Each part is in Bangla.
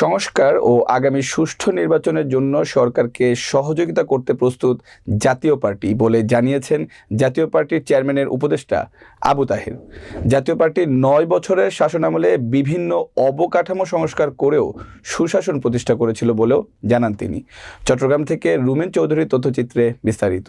সংস্কার ও আগামী সুষ্ঠু নির্বাচনের জন্য সরকারকে সহযোগিতা করতে প্রস্তুত জাতীয় পার্টি বলে জানিয়েছেন জাতীয় পার্টির চেয়ারম্যানের উপদেষ্টা আবু তাহের। জাতীয় পার্টির নয় বছরের শাসনামলে বিভিন্ন অবকাঠামো সংস্কার করেও সুশাসন প্রতিষ্ঠা করেছিল বলেও জানান তিনি। চট্টগ্রাম থেকে রুমেন চৌধুরীর তথ্যচিত্রে বিস্তারিত।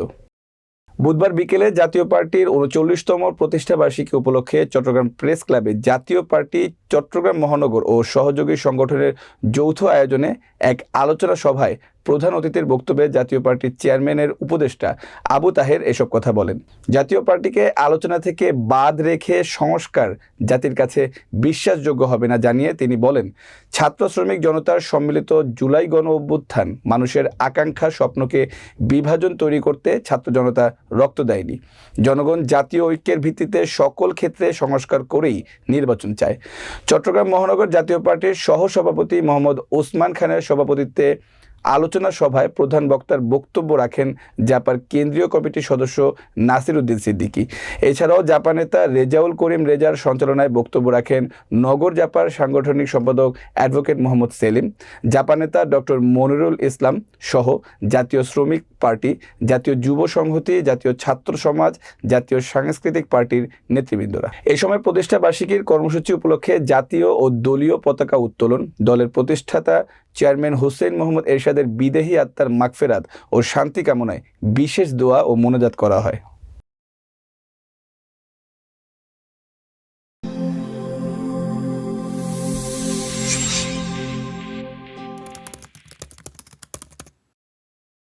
বুধবার বিকেলে জাতীয় পার্টির উনচল্লিশতম প্রতিষ্ঠা বার্ষিকী উপলক্ষে চট্টগ্রাম প্রেস ক্লাবে জাতীয় পার্টি, চট্টগ্রাম মহানগর ও সহযোগী সংগঠনের যৌথ আয়োজনে এক আলোচনা সভায় প্রধান অতিথির বক্তব্যে জাতীয় পার্টির চেয়ারম্যানের উপদেষ্টা আবু তাহের এসব কথা বলেন। জাতীয় পার্টিকে আলোচনা থেকে বাদ রেখে সংস্কার জাতির কাছে বিশ্বাসযোগ্য হবে না জানিয়ে তিনি বলেন, ছাত্র শ্রমিক জনতার সম্মিলিত জুলাই গণ অভ্যুত্থান মানুষের আকাঙ্ক্ষা স্বপ্নকে বিভাজন তৈরি করতে ছাত্র জনতা রক্ত দেয়নি। জনগণ জাতীয় ঐক্যের ভিত্তিতে সকল ক্ষেত্রে সংস্কার করেই নির্বাচন চায়। চট্টগ্রাম মহানগর জাতীয় পার্টির সহসভাপতি মোহাম্মদ ওসমান খানের সভাপতিত্বে আলোচনা সভায় প্রধান বক্তার বক্তব্য রাখেন জাপার কেন্দ্রীয় কমিটির সদস্য নাসির উদ্দিন সিদ্দিকী। এছাড়াও জাপা নেতা রেজাউল করিম রেজার সঞ্চালনায় বক্তব্য রাখেন নগর জাপার সাংগঠনিক সম্পাদক অ্যাডভোকেট মোহাম্মদ সেলিম জাপা নেতা ডক্টর মনিরুল ইসলাম সহ জাতীয় শ্রমিক পার্টি, জাতীয় যুব সংহতি, জাতীয় ছাত্র সমাজ, জাতীয় সাংস্কৃতিক পার্টির নেতৃবৃন্দরা। এই সময় প্রতিষ্ঠা বার্ষিকীর কর্মসূচি উপলক্ষে জাতীয় ও দলীয় পতাকা উত্তোলন, দলের প্রতিষ্ঠাতা চেয়ারম্যান হোসেন মোহাম্মদ এরশাদের বিদেহী আত্মার মাকফেরাত ও শান্তি কামনায় বিশেষ দোয়া ও মোনাজাত করা হয়।